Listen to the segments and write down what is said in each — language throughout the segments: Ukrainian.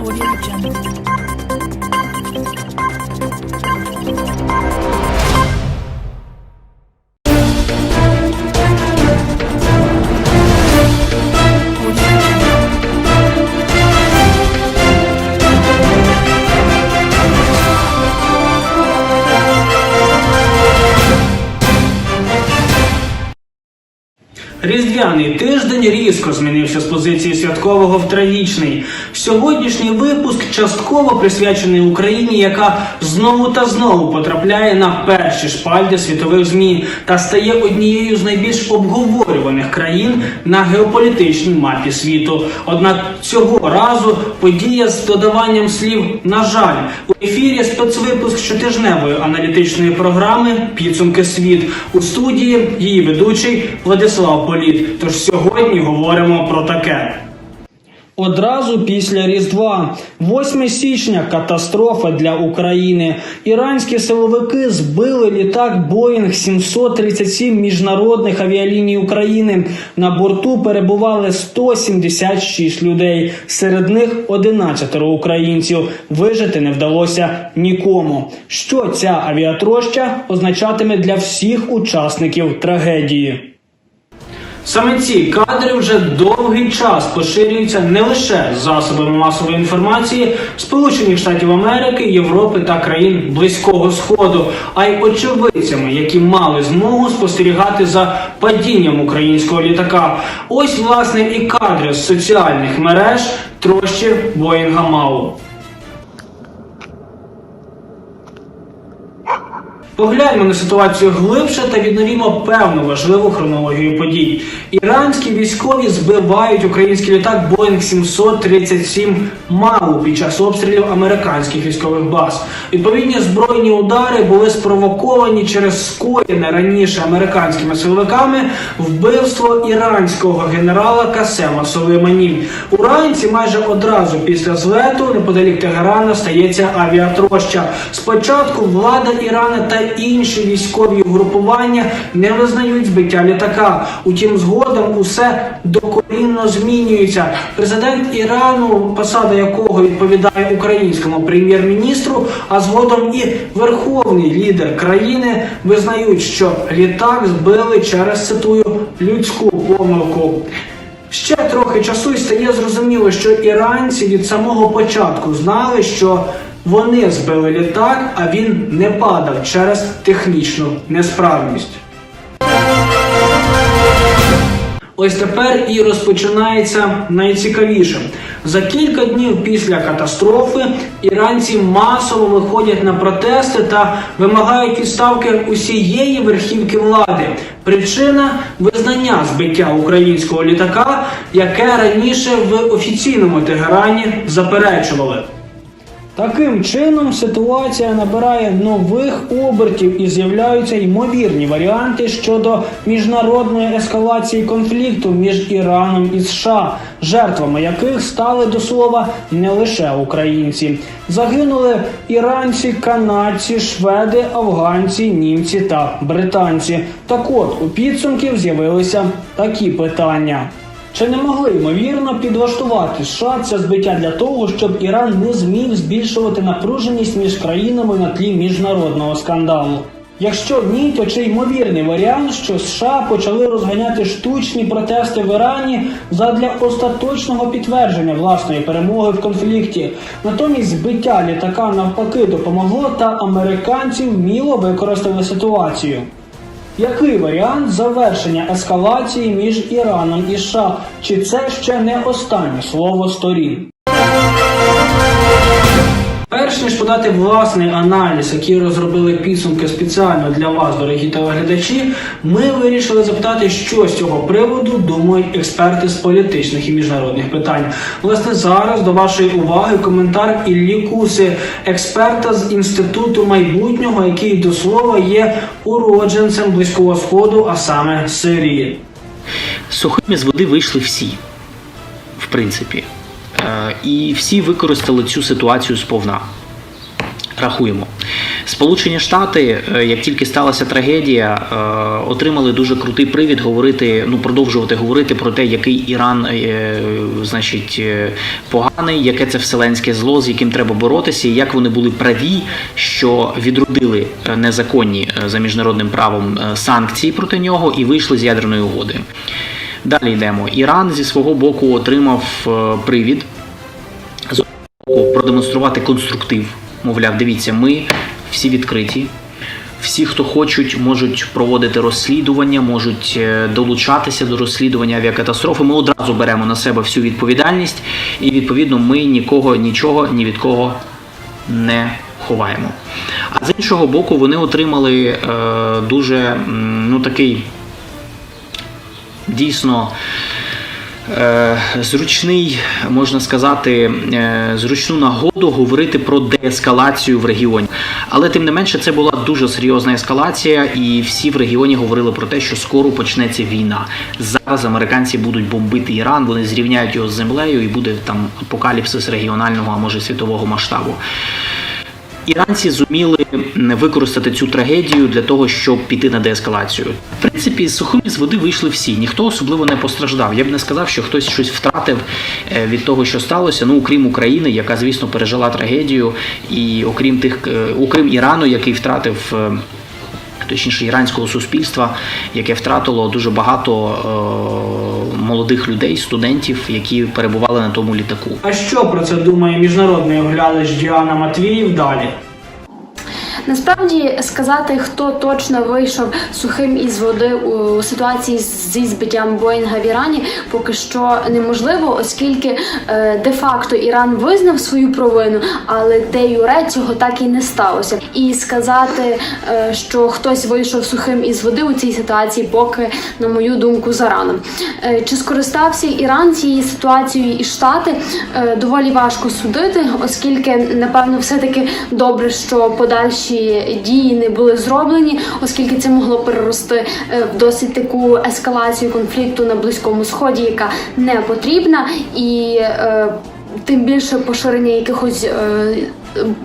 Audio Jungle. Різдвяний тиждень різко змінився з позиції святкового в трагічний. Сьогоднішній випуск частково присвячений Україні, яка знову та знову потрапляє на перші шпальди світових змі та стає однією з найбільш обговорюваних країн на геополітичній мапі світу. Однак цього разу подія з додаванням слів на жаль у ефірі спецвипуск щотижневої аналітичної програми Підсумки світ у студії її ведучий Владислав Політ. Тож сьогодні говоримо про таке. Одразу після Різдва, 8 січня, катастрофа для України. Іранські силовики збили літак Боїнг 737 міжнародних авіаліній України. На борту перебували 176 людей. Серед них 11 українців. Вижити не вдалося нікому. Що ця авіатроща означатиме для всіх учасників трагедії? Саме ці кадри вже довгий час поширюються не лише засобами масової інформації Сполучених Штатів Америки, Європи та країн Близького Сходу, а й очевидцями, які мали змогу спостерігати за падінням українського літака. Ось власне і кадри з соціальних мереж трощі Боїнга Мау. Погляньмо на ситуацію глибше та відновімо певну важливу хронологію подій. Іранські військові збивають український літак Boeing 737 МАУ під час обстрілів американських військових баз. Відповідні збройні удари були спровоковані через скоєне раніше американськими силовиками вбивство іранського генерала Касема Сулеймані. Уранці майже одразу після злету неподалік Тегерана стається авіатроща. Спочатку влада Ірана та інші військові угрупування не визнають збиття літака. Утім, згодом усе докорінно змінюється. Президент Ірану, посада якого відповідає українському прем'єр-міністру, а згодом і верховний лідер країни визнають, що літак збили через цитую людську помилку. Ще трохи часу і стає зрозуміло, що іранці від самого початку знали, що вони збили літак, а він не падав через технічну несправність. Ось тепер і розпочинається найцікавіше. За кілька днів після катастрофи іранці масово виходять на протести та вимагають відставки усієї верхівки влади. Причина визнання збиття українського літака, яке раніше в офіційному Тегерані заперечували. Таким чином ситуація набирає нових обертів і з'являються ймовірні варіанти щодо міжнародної ескалації конфлікту між Іраном і США, жертвами яких стали до слова не лише українці. Загинули іранці, канадці, шведи, афганці, німці та британці. Так от у підсумків з'явилися такі питання. Чи не могли ймовірно підлаштувати США це збиття для того, щоб Іран не зміг збільшувати напруженість між країнами на тлі міжнародного скандалу? Якщо ні, то чи ймовірний варіант, що США почали розганяти штучні протести в Ірані задля остаточного підтвердження власної перемоги в конфлікті? Натомість збиття літака навпаки допомогло, та американці вміло використали ситуацію. Який варіант завершення ескалації між Іраном і США? Чи це ще не останнє слово сторін? Перш ніж подати власний аналіз, який розробили підсумки спеціально для вас, дорогі телеглядачі, ми вирішили запитати, що з цього приводу думають експерти з політичних і міжнародних питань. Власне, зараз до вашої уваги коментар Іллі Куси, експерта з інституту майбутнього, який до слова є уродженцем близького сходу, а саме Сирії. Сухими з води вийшли всі, в принципі. Е, І всі використали цю ситуацію сповна. Рахуємо. Сполучені Штати, е, як тільки сталася трагедія, е, отримали дуже крутий привід говорити, ну продовжувати говорити про те, який Іран, значить, поганий, яке це вселенське зло, з яким треба боротися, і як вони були праві, що відродили незаконні за міжнародним правом санкції проти нього і вийшли з ядерної угоди. Далі йдемо. Іран зі свого боку отримав е, привід з боку продемонструвати конструктив. Мовляв, дивіться, ми всі відкриті. Всі, хто хочуть, можуть проводити розслідування, можуть е, долучатися до розслідування авіакатастрофи. Ми одразу беремо на себе всю відповідальність, і відповідно ми нікого, нічого, ні від кого не ховаємо. А з іншого боку, вони отримали е, дуже ну такий дійсно е, зручний, можна сказати, е, зручну нагоду говорити про деескалацію в регіоні. Але тим не менше, це була дуже серйозна ескалація, і всі в регіоні говорили про те, що скоро почнеться війна. Зараз американці будуть бомбити Іран, вони зрівняють його з землею, і буде там апокаліпсис регіонального, а може світового масштабу. Іранці зуміли використати цю трагедію для того, щоб піти на деескалацію. В принципі, сухими з води вийшли всі. Ніхто особливо не постраждав. Я б не сказав, що хтось щось втратив е, від того, що сталося. Ну, окрім України, яка, звісно, пережила трагедію, і окрім тих, е, окрім Ірану, який втратив. е, Точніше, іранського суспільства, яке втратило дуже багато молодих людей, студентів, які перебували на тому літаку. А що про це думає міжнародний оглядач Діана Матвіїв далі? Насправді сказати, хто точно вийшов сухим із води у ситуації зі збиттям Боїнга в Ірані, поки що неможливо, оскільки е, де-факто Іран визнав свою провину, але де юре цього так і не сталося. І сказати, е, що хтось вийшов сухим із води у цій ситуації, поки, на мою думку, зарано. Е, Чи скористався Іран цією ситуацією і Штати доволі важко судити, оскільки напевно все-таки добре, що подальші дії не були зроблені, оскільки це могло перерости е, в досить таку ескалацію конфлікту на близькому сході, яка не потрібна, і е, тим більше поширення якихось. е,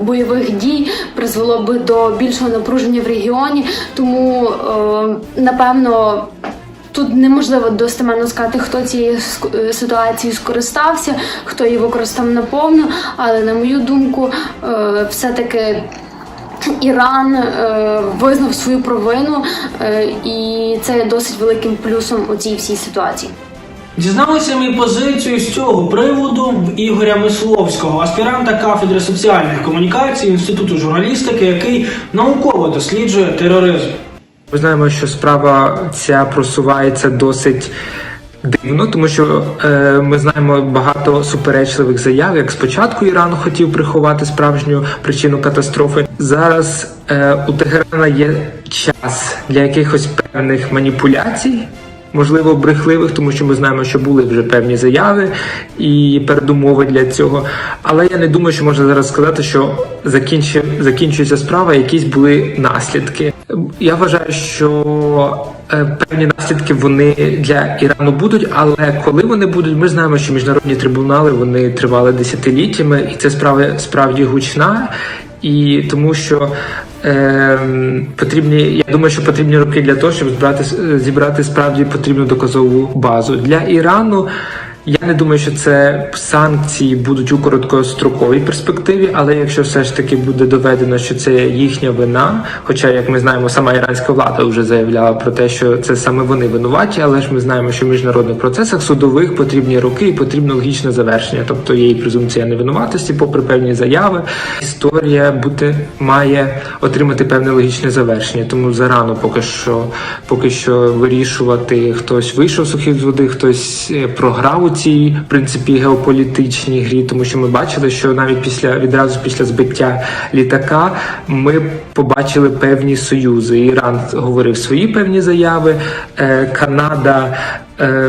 Бойових дій призвело би до більшого напруження в регіоні, тому е, напевно Тут неможливо достеменно сказати, хто цією е, ситуацією скористався, хто її використав наповну. Але на мою думку, е, все-таки Іран е, визнав свою провину, е, і це є досить великим плюсом у цій всій ситуації. Дізналися ми позицію з цього приводу в Ігоря Мисловського, аспіранта кафедри соціальних комунікацій Інституту журналістики, який науково досліджує тероризм. Ми знаємо, що справа ця просувається досить дивно, тому що е, ми знаємо багато суперечливих заяв, як спочатку Іран хотів приховати справжню причину катастрофи. Зараз е, у Тегерана є час для якихось певних маніпуляцій. Можливо, брехливих, тому що ми знаємо, що були вже певні заяви і передумови для цього. Але я не думаю, що можна зараз сказати, що закінчується справа, якісь були наслідки. Я вважаю, що певні наслідки вони для Ірану будуть, але коли вони будуть, ми знаємо, що міжнародні трибунали вони тривали десятиліттями, і це справа справді гучна. І тому що е, потрібні, я думаю, що потрібні роки для того, щоб збирати зібрати справді потрібну доказову базу для Ірану. Я не думаю, що це санкції будуть у короткостроковій перспективі, але якщо все ж таки буде доведено, що це їхня вина, хоча, як ми знаємо, сама іранська влада вже заявляла про те, що це саме вони винуваті, але ж ми знаємо, що в міжнародних процесах судових потрібні роки і потрібно логічне завершення, тобто є і презумпція невинуватості, попри певні заяви. Історія бути має отримати певне логічне завершення, тому зарано поки що, поки що вирішувати, хтось вийшов сухий з води, хтось е, програв цій принципі геополітичній грі, тому що ми бачили, що навіть після відразу після збиття літака ми побачили певні союзи. Іран говорив свої певні заяви, е, Канада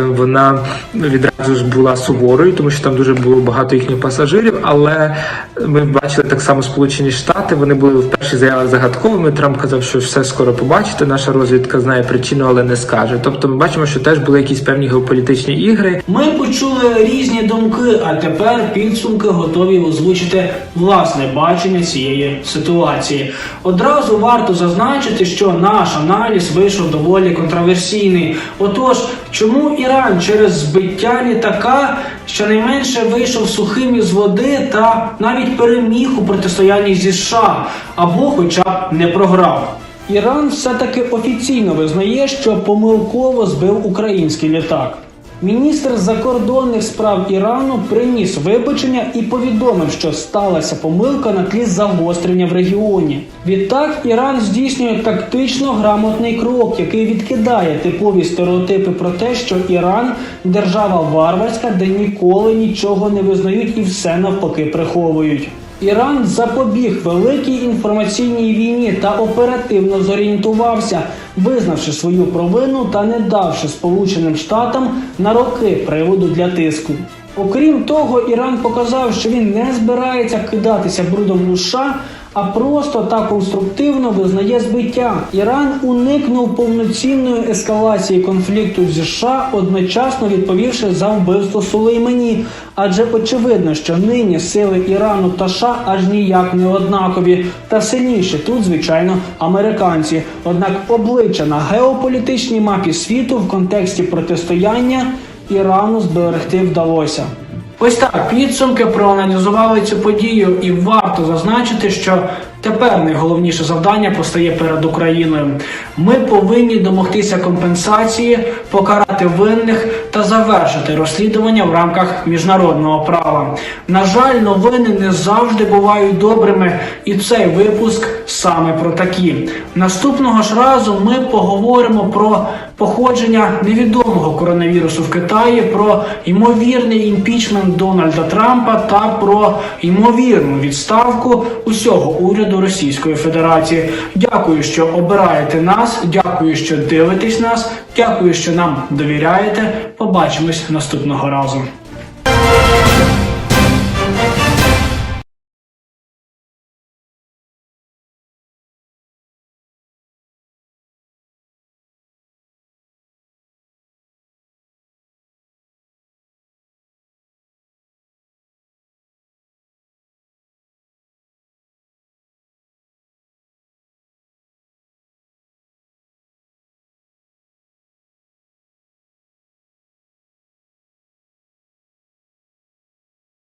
Вона відразу ж була суворою, тому що там дуже було багато їхніх пасажирів. Але ми бачили так само Сполучені Штати. Вони були в перших заявах загадковими. Трамп казав, що все скоро побачите. Наша розвідка знає причину, але не скаже. Тобто, ми бачимо, що теж були якісь певні геополітичні ігри. Ми почули різні думки, а тепер підсумки готові озвучити власне бачення цієї ситуації. Одразу варто зазначити, що наш аналіз вийшов доволі контроверсійний. Отож, чому Іран через збиття літака щонайменше вийшов сухим із води та навіть переміг у протистоянні зі США або хоча б не програв? Іран все-таки офіційно визнає, що помилково збив український літак. Міністр закордонних справ Ірану приніс вибачення і повідомив, що сталася помилка на тлі загострення в регіоні. Відтак Іран здійснює тактично грамотний крок, який відкидає типові стереотипи про те, що Іран держава варварська, де ніколи нічого не визнають і все навпаки приховують. Іран запобіг великій інформаційній війні та оперативно зорієнтувався, визнавши свою провину та не давши Сполученим Штатам на роки приводу для тиску. Окрім того, Іран показав, що він не збирається кидатися брудом США, а просто та конструктивно визнає збиття. Іран уникнув повноцінної ескалації конфлікту зі США, одночасно відповівши за вбивство Сулеймані. Адже очевидно, що нині сили Ірану та США аж ніяк не однакові, та сильніші тут, звичайно, американці. Однак обличчя на геополітичній мапі світу в контексті протистояння Ірану зберегти вдалося. Ось так підсумки проаналізували цю подію, і варто зазначити, що тепер найголовніше завдання постає перед Україною. Ми повинні домогтися компенсації, покарати винних та завершити розслідування в рамках міжнародного права. На жаль, новини не завжди бувають добрими, і цей випуск саме про такі. Наступного ж разу ми поговоримо про походження невідомого коронавірусу в Китаї, про ймовірний імпічмент Дональда Трампа та про ймовірну відставку усього уряду Російської Федерації. Дякую, що обираєте нас. Дякую, що дивитесь нас. Дякую, що нам довіряєте. Побачимось наступного разу.